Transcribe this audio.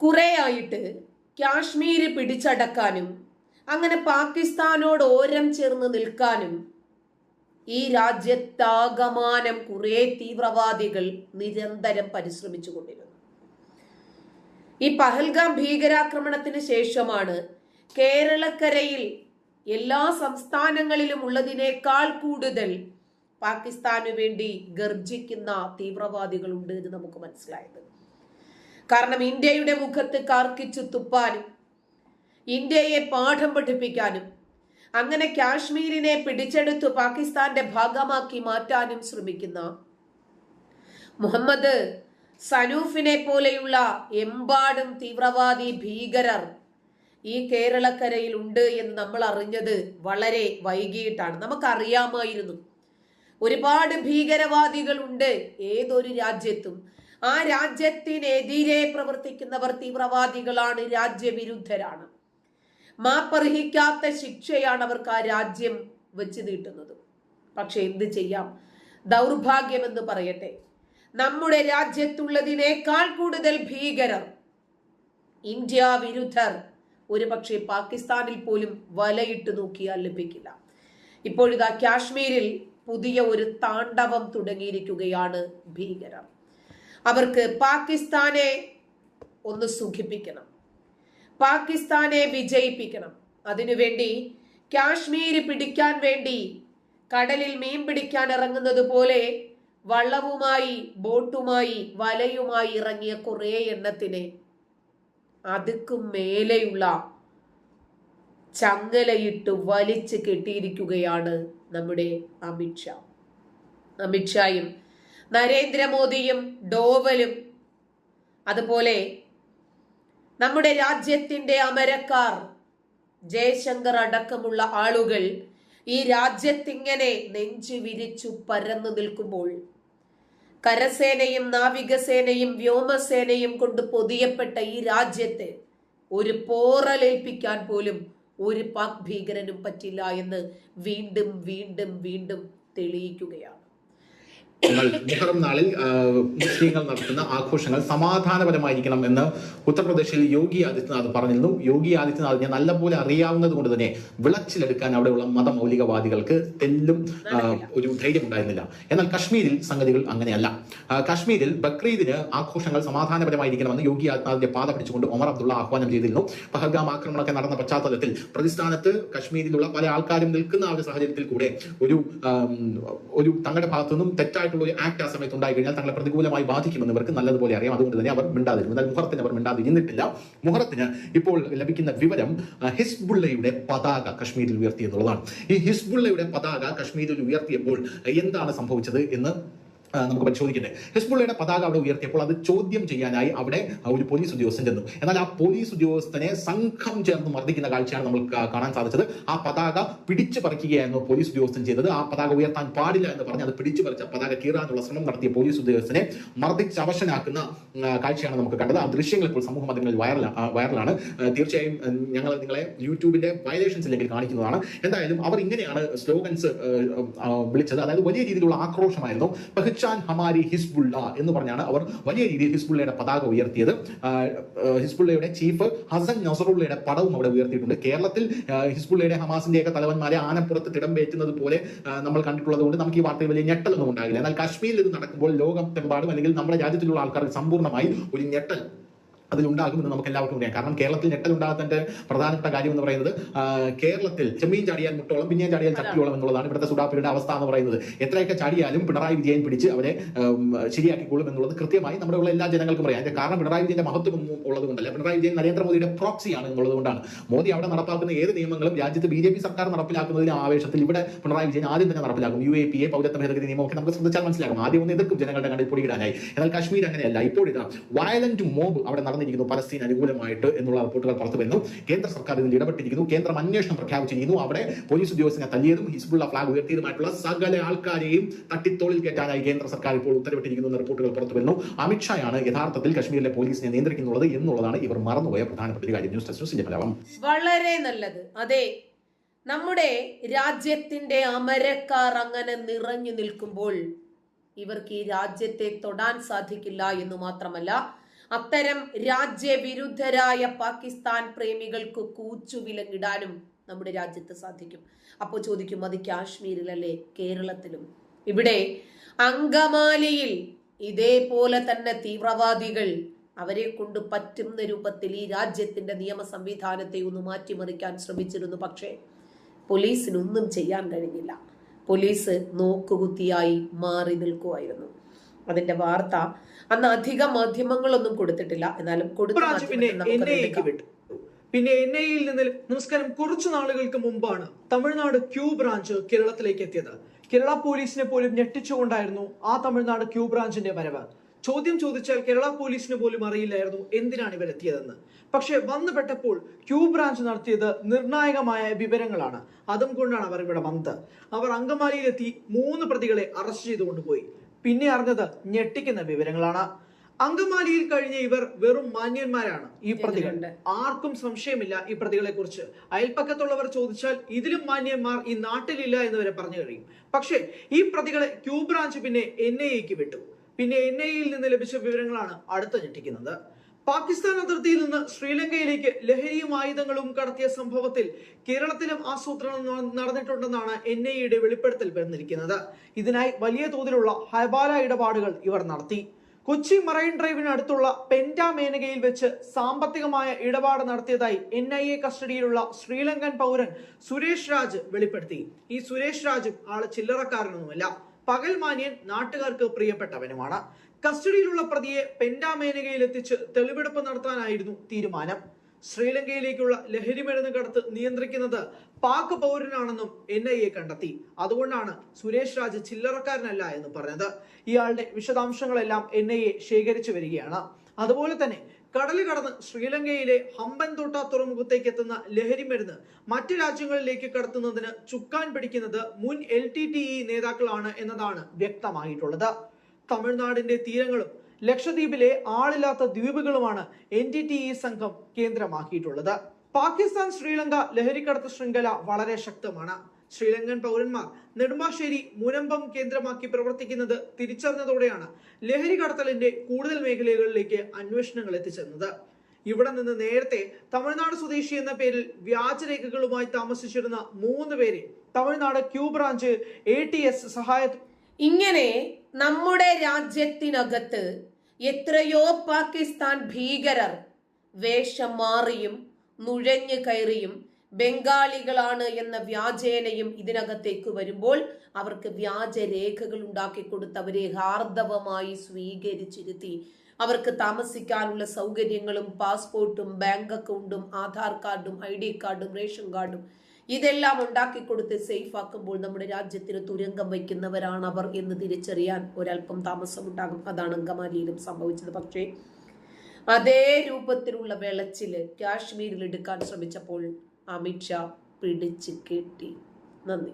കുറേയായിട്ട് കാശ്മീർ പിടിച്ചടക്കാനും അങ്ങനെ പാകിസ്ഥാനോട് ഓരം ചേർന്ന് നിൽക്കാനും ഈ രാജ്യത്താകമാനം കുറേ തീവ്രവാദികൾ നിരന്തരം പരിശ്രമിച്ചു കൊണ്ടിരുന്നു. ഈ പഹൽഗാം ഭീകരാക്രമണത്തിന് ശേഷമാണ് കേരളക്കരയിൽ എല്ലാ സംസ്ഥാനങ്ങളിലും ഉള്ളതിനേക്കാൾ കൂടുതൽ പാകിസ്ഥാനു വേണ്ടി ഗർജിക്കുന്ന തീവ്രവാദികളുണ്ട് എന്ന് നമുക്ക് മനസ്സിലായത്. കാരണം ഇന്ത്യയുടെ മുഖത്ത് കാർക്കിച്ചു തുപ്പാനും ഇന്ത്യയെ പാഠം പഠിപ്പിക്കാനും അങ്ങനെ കാശ്മീരിനെ പിടിച്ചെടുത്ത് പാകിസ്ഥാന്റെ ഭാഗമാക്കി മാറ്റാനും ശ്രമിക്കുന്ന മുഹമ്മദ് സനൂഫിനെ പോലെയുള്ള എമ്പാടും തീവ്രവാദി ഭീകരർ ഈ കേരളക്കരയിൽ ഉണ്ട് എന്ന് നമ്മൾ അറിഞ്ഞത് വളരെ വൈകിട്ടാണ് നമുക്കറിയാമായിരുന്നു. ഒരുപാട് ഭീകരവാദികൾ ഉണ്ട് ഏതൊരു രാജ്യത്തും. ആ രാജ്യത്തിനെതിരെ പ്രവർത്തിക്കുന്നവർ തീവ്രവാദികളാണ് രാജ്യവിരുദ്ധരാണ്. മാപ്പർഹിക്കാത്ത ശിക്ഷയാണ് അവർക്ക് ആ രാജ്യം വെച്ച് നീട്ടുന്നത്. പക്ഷെ എന്ത് ചെയ്യാം? ദൗർഭാഗ്യമെന്ന് പറയട്ടെ. നമ്മുടെ രാജ്യത്തുള്ളതിനേക്കാൾ കൂടുതൽ ഭീകരർ ഇന്ത്യ വിരുദ്ധർ ഒരു പക്ഷേ പാകിസ്ഥാനിൽ പോലും വലയിട്ട് നോക്കിയാൽ ലഭിക്കില്ല. ഇപ്പോഴിതാ കാശ്മീരിൽ പുതിയ ഒരു താണ്ഡവം തുടങ്ങിയിരിക്കുകയാണ് ഭീകരർ. അവർക്ക് പാകിസ്ഥാനെ ഒന്ന് സുഖിപ്പിക്കണം. പാകിസ്ഥാനെ വിജയിപ്പിക്കണം. അതിനുവേണ്ടി കാശ്മീർ പിടിക്കാൻ വേണ്ടി കടലിൽ മീൻ പിടിക്കാൻ ഇറങ്ങുന്നത് പോലെ വള്ളവുമായി ബോട്ടുമായി വലയുമായി ഇറങ്ങിയ കുറേ എണ്ണത്തിന് അതുക്കും മേലെയുള്ള ചങ്ങലയിട്ട് വലിച്ചു കെട്ടിയിരിക്കുകയാണ് നമ്മുടെ അമിത്ഷാ അമിത്ഷായും നരേന്ദ്രമോദിയും ഡോവലും അതുപോലെ നമ്മുടെ രാജ്യത്തിന്റെ അമരക്കാർ ജയശങ്കർ അടക്കമുള്ള ആളുകൾ ഈ രാജ്യത്തിങ്ങനെ നെഞ്ചു വിരിച്ചു പരന്നു നിൽക്കുമ്പോൾ കരസേനയും നാവികസേനയും വ്യോമസേനയും കൊണ്ട് പൊതിയപ്പെട്ട ഈ രാജ്യത്തെ ഒരു പോറലേൽപ്പിക്കാൻ പോലും ഒരു പാക് ഭീകരനും പറ്റില്ല എന്ന് വീണ്ടും വീണ്ടും വീണ്ടും തെളിയിക്കുകയാണ്. എന്നാൽ മുഹറം നാളിൽ മുസ്ലിങ്ങൾ നടത്തുന്ന ആഘോഷങ്ങൾ സമാധാനപരമായിരിക്കണം എന്ന് ഉത്തർപ്രദേശിൽ യോഗി ആദിത്യനാഥ് പറഞ്ഞിരുന്നു. യോഗി ആദിത്യനാഥിനെ നല്ലപോലെ അറിയാവുന്നത് കൊണ്ട് തന്നെ വിളച്ചിലെടുക്കാൻ അവിടെയുള്ള മതമൗലികവാദികൾക്ക് തെല്ലും ഒരു ധൈര്യം ഉണ്ടായിരുന്നില്ല. എന്നാൽ കശ്മീരിൽ സംഗതികൾ അങ്ങനെയല്ല. കശ്മീരിൽ ബക്രീദിന് ആഘോഷങ്ങൾ സമാധാനപരമായിരിക്കണമെന്ന് യോഗി ആദിത്യനാഥിന്റെ പാത പിടിച്ചുകൊണ്ട് ഒമർ അബ്ദുള്ള ആഹ്വാനം ചെയ്തിരുന്നു. പഹൽഗാം ആക്രമണമൊക്കെ നടന്ന പശ്ചാത്തലത്തിൽ പ്രതിസ്ഥാനത്ത് കശ്മീരിലുള്ള പല ആൾക്കാരും നിൽക്കുന്ന ആ ഒരു സാഹചര്യത്തിൽ കൂടെ ഒരു ഒരു തങ്ങളുടെ ഭാഗത്തു നിന്നും തെറ്റായിട്ടുള്ള ഒരു ആക്ട് ആ സമയത്ത് ഉണ്ടായി കഴിഞ്ഞാൽ തങ്ങളെ പ്രതികൂലമായി ബാധിക്കുമെന്ന് ഇവർക്ക് നല്ലതുപോലെ അറിയാം. അതുകൊണ്ട് തന്നെ അവർ മിണ്ടാതിരുന്നു. എന്നാൽ മുഹറത്തിന് അവർ മിണ്ടാതിരുന്നിട്ടില്ല മുഹറത്തിന് ഇപ്പോൾ ലഭിക്കുന്ന വിവരം ഹിസ്ബുള്ളയുടെ പതാക കശ്മീരിൽ ഉയർത്തി എന്നുള്ളതാണ്. ഈ ഹിസ്ബുള്ളയുടെ പതാക കശ്മീരിൽ ഉയർത്തിയപ്പോൾ എന്താണ് സംഭവിച്ചത് എന്ന് നമുക്ക് പരിശോധിക്കട്ടെ. ഹിസ്ബുള്ളയുടെ പതാക അവിടെ ഉയർത്തിയപ്പോൾ അത് ചോദ്യം ചെയ്യാനായി അവിടെ ഒരു പോലീസ് ഉദ്യോഗസ്ഥൻ ചെന്നു. എന്നാൽ ആ പോലീസ് ഉദ്യോഗസ്ഥനെ സംഘം ചേർന്ന് മർദ്ദിക്കുന്ന കാഴ്ചയാണ് നമ്മൾ കാണാൻ സാധിച്ചത്. ആ പതാക പിടിച്ചു പറിക്കുകയായിരുന്നു പോലീസ് ഉദ്യോഗസ്ഥൻ ചെയ്തത്. ആ പതാക ഉയർത്താൻ പാടില്ല എന്ന് പറഞ്ഞ് അത് പിടിച്ചു പറിച്ച പതാക കീറാനുള്ള ശ്രമം നടത്തിയ പോലീസ് ഉദ്യോഗസ്ഥനെ മർദ്ദിച്ച് അവശനാക്കുന്ന കാഴ്ചയാണ് നമുക്ക് കണ്ടത്. ആ ദൃശ്യങ്ങൾ ഇപ്പോൾ സമൂഹ മാധ്യമങ്ങളിൽ വൈറല വൈറലാണ്. തീർച്ചയായും ഞങ്ങൾ നിങ്ങളെ യൂട്യൂബിന്റെ വയലേഷൻസ് ഇല്ലെങ്കിൽ കാണിക്കുന്നതാണ്. എന്തായാലും അവർ ഇങ്ങനെയാണ് സ്ലോഗൻസ് വിളിച്ചത്. അതായത് വലിയ രീതിയിലുള്ള ആക്രോശമായിരുന്നു. പഹ്ചാൻ ഹമാരി ഹിസ്ബുള്ള എന്ന് പറഞ്ഞാണ് അവർ വലിയ രീതിയിൽ ഹിസ്ബുള്ളയുടെ പതാക ഉയർത്തിയത്. ഹിസ്ബുള്ളയുടെ ചീഫ് ഹസൻ നസറുള്ളയുടെ പടവും അവിടെ ഉയർത്തിയിട്ടുണ്ട്. കേരളത്തിൽ ഹിസ്ബുള്ളയുടെ ഹമാസിന്റെയൊക്കെ തലവന്മാരെ ആനപ്പുറത്ത് തിടം വേറ്റുന്നത് പോലെ നമ്മൾ കണ്ടിട്ടുള്ളത് കൊണ്ട് നമുക്ക് ഈ വാർത്തയിൽ വലിയ ഞെട്ടലൊന്നും ഉണ്ടാകില്ല. എന്നാൽ കാശ്മീരിൽ ഇത് നടക്കുമ്പോൾ ലോകത്തെമ്പാടും അല്ലെങ്കിൽ നമ്മുടെ രാജ്യത്തിലുള്ള ആൾക്കാർക്ക് സമ്പൂർണമായി ഒരു ഞെട്ടൽ അതിലുണ്ടാകുമെന്ന് നമുക്ക് എല്ലാവർക്കും അറിയാം. കാരണം കേരളത്തിൽ ഞെട്ടൽ ഉണ്ടാകുന്നതിന്റെ പ്രധാനപ്പെട്ട കാര്യം എന്ന് പറയുന്നത് കേരളത്തിൽ ചെമ്മീൻ ചാടിയാൽ മുട്ടോളം പിന്നെ ചാടിയാൽ ചട്ടിയോളം എന്നുള്ളതാണ് ഇവിടുത്തെ സുഡാപ്പിയുടെ അവസ്ഥ എന്ന് പറയുന്നത്. എത്രയൊക്കെ ചാടിയാലും പിണറായി വിജയൻ പിടിച്ച് അവരെ ശരിയാക്കിക്കൊള്ളും എന്നുള്ളത് കൃത്യമായി നമ്മുടെ ഉള്ള എല്ലാ ജനങ്ങൾക്കും അറിയാം. അതിന്റെ കാരണം പിണറായി വിജയന്റെ മഹത്വം ഉള്ളത് കൊണ്ടല്ല പിണറായി വിജയൻ നരേന്ദ്രമോദിയുടെ പ്രോക്സിയാണ് എന്നുള്ളത് കൊണ്ടാണ് മോദി അവിടെ നടപ്പാക്കുന്ന ഏത് നിയമങ്ങളും രാജ്യത്ത് ബി ജെ പി സർക്കാർ നടപ്പിലാക്കുന്നതിന് ആവേശത്തിൽ ഇവിടെ പിണറായി വിജയൻ ആദ്യം തന്നെ നടപ്പിലാക്കും. യു എ പി എ പൗരത്വ ഭേദഗതി നിയമമൊക്കെ നമുക്ക് ശ്രദ്ധിച്ചാൽ മനസ്സിലാകും. ആദ്യം ഒന്ന് എതിർക്കും ജനങ്ങളുടെ കണ്ടിൽ പൊടിയിടാനായി എന്നാൽ കാശ്മീർ അങ്ങനെയല്ല. ഇപ്പോഴിതാ വയലന്റ് മോബ് അവിടെ നടന്നിരിക്കുന്നു പലസ്തീൻ അനുകൂലമായിട്ട് എന്നുള്ള റിപ്പോർട്ടുകൾ പുറത്തു വരുന്നു. കേന്ദ്ര സർക്കാർ ഇതിൽ ഇടപെട്ടിരിക്കുന്നു. കേന്ദ്രം അന്വേഷണം പ്രഖ്യാപിച്ചിരിക്കുന്നു. അവിടെ പോലീസ് ഉദ്യോഗസ്ഥനെ തല്ലിയതും ഹിസ്ബുള്ള ഫ്ലാഗ് ഉയർത്തിയതുമായിട്ടുള്ള സകല ആൾക്കാരെയും തട്ടിത്തോളിൽ കയറ്റാനായി കേന്ദ്ര സർക്കാർ ഇപ്പോൾ ഉത്തരവിട്ടിരിക്കുന്നു എന്ന റിപ്പോർട്ടുകൾ പുറത്തു വരുന്നു. അമിത്ഷായാണ് യഥാർത്ഥത്തിൽ കശ്മീരിലെ പോലീസിനെ നിയന്ത്രിക്കുന്നുള്ളത് എന്നുള്ളതാണ് ഇവർ മറന്നുപോയ പ്രധാനപ്പെട്ട കാര്യം. ന്യൂസ് മലയാളം. വളരെ നല്ലത്. അതെ നമ്മുടെ രാജ്യത്തിന്റെ അമരക്കാർ അങ്ങനെ നിറഞ്ഞു നിൽക്കുമ്പോൾ ഇവർക്ക് ഈ രാജ്യത്തെ തൊടാൻ സാധിക്കില്ല എന്ന് മാത്രമല്ല അത്തരം രാജ്യവിരുദ്ധരായ പാകിസ്ഥാൻ പ്രേമികൾക്ക് കൂച്ചുവിലങ്ങിടാനും നമ്മുടെ രാജ്യത്ത് സാധിക്കും. അപ്പോൾ ചോദിക്കും അത് കാശ്മീരിലല്ലേ? കേരളത്തിലും? ഇവിടെ അങ്കമാലിയിൽ ഇതേപോലെ തന്നെ തീവ്രവാദികൾ അവരെ കൊണ്ട് പറ്റുന്ന രൂപത്തിൽ ഈ രാജ്യത്തിന്റെ നിയമ സംവിധാനത്തെ ഒന്ന് മാറ്റിമറിക്കാൻ ശ്രമിച്ചിരുന്നു. പക്ഷേ പോലീസിനൊന്നും ചെയ്യാൻ കഴിഞ്ഞില്ല. പോലീസ് നോക്കുകുത്തിയായി മാറി നിൽക്കുമായിരുന്നു അതിന്റെ വാർത്ത. അന്ന് അധിക മാധ്യമങ്ങളൊന്നും കൊടുത്തിട്ടില്ല. എന്നാലും കൊടുത്തു പിന്നെ എൻ ഐയിൽ നിന്ന് നമസ്കാരം. കുറച്ചു നാളുകൾക്ക് മുമ്പാണ് തമിഴ്നാട് ക്യൂ ബ്രാഞ്ച് കേരളത്തിലേക്ക് എത്തിയത്. കേരള പോലീസിനെ പോലും ഞെട്ടിച്ചുകൊണ്ടായിരുന്നു ആ തമിഴ്നാട് ക്യൂ ബ്രാഞ്ചിന്റെ വരവ്. ചോദ്യം ചോദിച്ചാൽ കേരള പോലീസിന് പോലും അറിയില്ലായിരുന്നു എന്തിനാണ് ഇവർ എത്തിയതെന്ന് പക്ഷെ വന്നുപെട്ടപ്പോൾ ക്യൂ ബ്രാഞ്ച് നടത്തിയത് നിർണായകമായ വിവരങ്ങളാണ്. അതും കൊണ്ടാണ് അവർ ഇവിടെ വന്നത്. അവർ അങ്കമാലിയിലെത്തി മൂന്ന് പ്രതികളെ അറസ്റ്റ് ചെയ്തു കൊണ്ടുപോയി പിന്നെ അറിഞ്ഞത് ഞെട്ടിക്കുന്ന വിവരങ്ങളാണ്. അങ്കമാലിയിൽ കഴിഞ്ഞ ഇവർ വെറും മാന്യന്മാരാണ്. ഈ പ്രതികൾ. ആർക്കും സംശയമില്ല ഈ പ്രതികളെ കുറിച്ച് അയൽപ്പക്കത്തുള്ളവർ ചോദിച്ചാൽ ഇതിലും മാന്യന്മാർ ഈ നാട്ടിലില്ല എന്ന് വരെ പറഞ്ഞു കഴിയും. പക്ഷേ ഈ പ്രതികളെ ക്യൂ ബ്രാഞ്ച് പിന്നെ എൻ ഐ എക്ക് വിട്ടു. പിന്നെ എൻ ഐ യിൽ നിന്ന് ലഭിച്ച വിവരങ്ങളാണ് അടുത്ത ഞെട്ടിക്കുന്നത്. പാകിസ്ഥാൻ അതിർത്തിയിൽ നിന്ന് ശ്രീലങ്കയിലേക്ക് ലഹരിയും ആയുധങ്ങളും കടത്തിയ സംഭവത്തിൽ കേരളത്തിലും ആസൂത്രണം നടന്നിട്ടുണ്ടെന്നാണ് എൻ ഐ എയുടെ വെളിപ്പെടുത്തൽ വന്നിരിക്കുന്നത്. ഇതിനായി വലിയ തോതിലുള്ള ഹൈബാല ഇടപാടുകൾ ഇവർ നടത്തി. കൊച്ചി മറൈൻ ഡ്രൈവിനടുത്തുള്ള പെന്റ മേനകയിൽ വെച്ച് സാമ്പത്തികമായ ഇടപാട് നടത്തിയതായി എൻ ഐ എ കസ്റ്റഡിയിലുള്ള ശ്രീലങ്കൻ പൗരൻ സുരേഷ് രാജ് വെളിപ്പെടുത്തി. ഈ സുരേഷ് രാജും ആൾ ചില്ലറക്കാരനൊന്നുമല്ല. പകൽ മാന്യൻ നാട്ടുകാർക്ക് പ്രിയപ്പെട്ടവനുമാണ്. കസ്റ്റഡിയിലുള്ള പ്രതിയെ പെൻഡാമേനകയിൽ എത്തിച്ച് തെളിവെടുപ്പ് നടത്താനായിരുന്നു തീരുമാനം. ശ്രീലങ്കയിലേക്കുള്ള ലഹരി മരുന്ന് കടത്ത് നിയന്ത്രിക്കുന്നത് പാക് പൗരനാണെന്നും എൻ ഐ എ കണ്ടെത്തി. അതുകൊണ്ടാണ് സുരേഷ് രാജ് ചില്ലറക്കാരനല്ല എന്ന് പറഞ്ഞത്. ഇയാളുടെ വിശദാംശങ്ങളെല്ലാം എൻ ഐ എ ശേഖരിച്ചു വരികയാണ്. അതുപോലെ തന്നെ കടൽ കടന്ന് ശ്രീലങ്കയിലെ ഹമ്പൻതോട്ട തുറമുഖത്തേക്ക് എത്തുന്ന ലഹരി മരുന്ന് മറ്റ് രാജ്യങ്ങളിലേക്ക് കടത്തുന്നതിന് ചുക്കാൻ പിടിക്കുന്നത് മുൻ എൽ നേതാക്കളാണ് എന്നതാണ് വ്യക്തമായിട്ടുള്ളത്. തമിഴ്നാടിന്റെ തീരങ്ങളും ലക്ഷദ്വീപിലെ ആളില്ലാത്ത ദ്വീപുകളുമാണ് എൻ ഡി ടി ഇ സംഘം കേന്ദ്രമാക്കിയിട്ടുള്ളത്. പാകിസ്ഥാൻ ശ്രീലങ്ക ലഹരിക്കടത്ത് ശൃംഖല വളരെ ശക്തമാണ്. ശ്രീലങ്കൻ പൗരന്മാർ നെടുമ്പാശ്ശേരി മുനമ്പം കേന്ദ്രമാക്കി പ്രവർത്തിക്കുന്നത് തിരിച്ചറിഞ്ഞതോടെയാണ് ലഹരി കടത്തലിന്റെ കൂടുതൽ മേഖലകളിലേക്ക് അന്വേഷണങ്ങൾ എത്തിച്ചെന്നത് ഇവിടെ നിന്ന് നേരത്തെ തമിഴ്നാട് സ്വദേശി എന്ന പേരിൽ വ്യാജരേഖകളുമായി താമസിച്ചിരുന്ന മൂന്ന് പേരെ Tamil Nadu Q branch A T S സഹായ ഇങ്ങനെ നമ്മുടെ രാജ്യത്തിനകത്ത് എത്രയോ പാകിസ്ഥാൻ ഭീകരർ വേഷം മാറിയും നുഴഞ്ഞു കയറിയും ബംഗാളികളാണ് എന്ന വ്യാജേനയും ഇതിനകത്തേക്ക് വരുമ്പോൾ അവർക്ക് വ്യാജരേഖകൾ ഉണ്ടാക്കി കൊടുത്ത് അവരെ ഹാർദവമായി സ്വീകരിച്ചിരുത്തി. അവർക്ക് താമസിക്കാനുള്ള സൗകര്യങ്ങളും പാസ്പോർട്ടും ബാങ്ക് അക്കൗണ്ടും ആധാർ കാർഡും ഐ ഡി കാർഡും റേഷൻ കാർഡും ഇതെല്ലാം ഉണ്ടാക്കി കൊടുത്ത് സേഫ് ആക്കുമ്പോൾ നമ്മുടെ രാജ്യത്തിന് തുരങ്കം വയ്ക്കുന്നവരാണ് അവർ എന്ന് തിരിച്ചറിയാൻ ഒരല്പം താമസമുണ്ടാകും. അതാണ് അങ്കമാലിയിലും സംഭവിച്ചത്. പക്ഷേ അതേ രൂപത്തിലുള്ള വെളച്ചിൽ കാശ്മീരിൽ എടുക്കാൻ ശ്രമിച്ചപ്പോൾ അമിത്ഷാ പിടിച്ചു കെട്ടി. നന്ദി.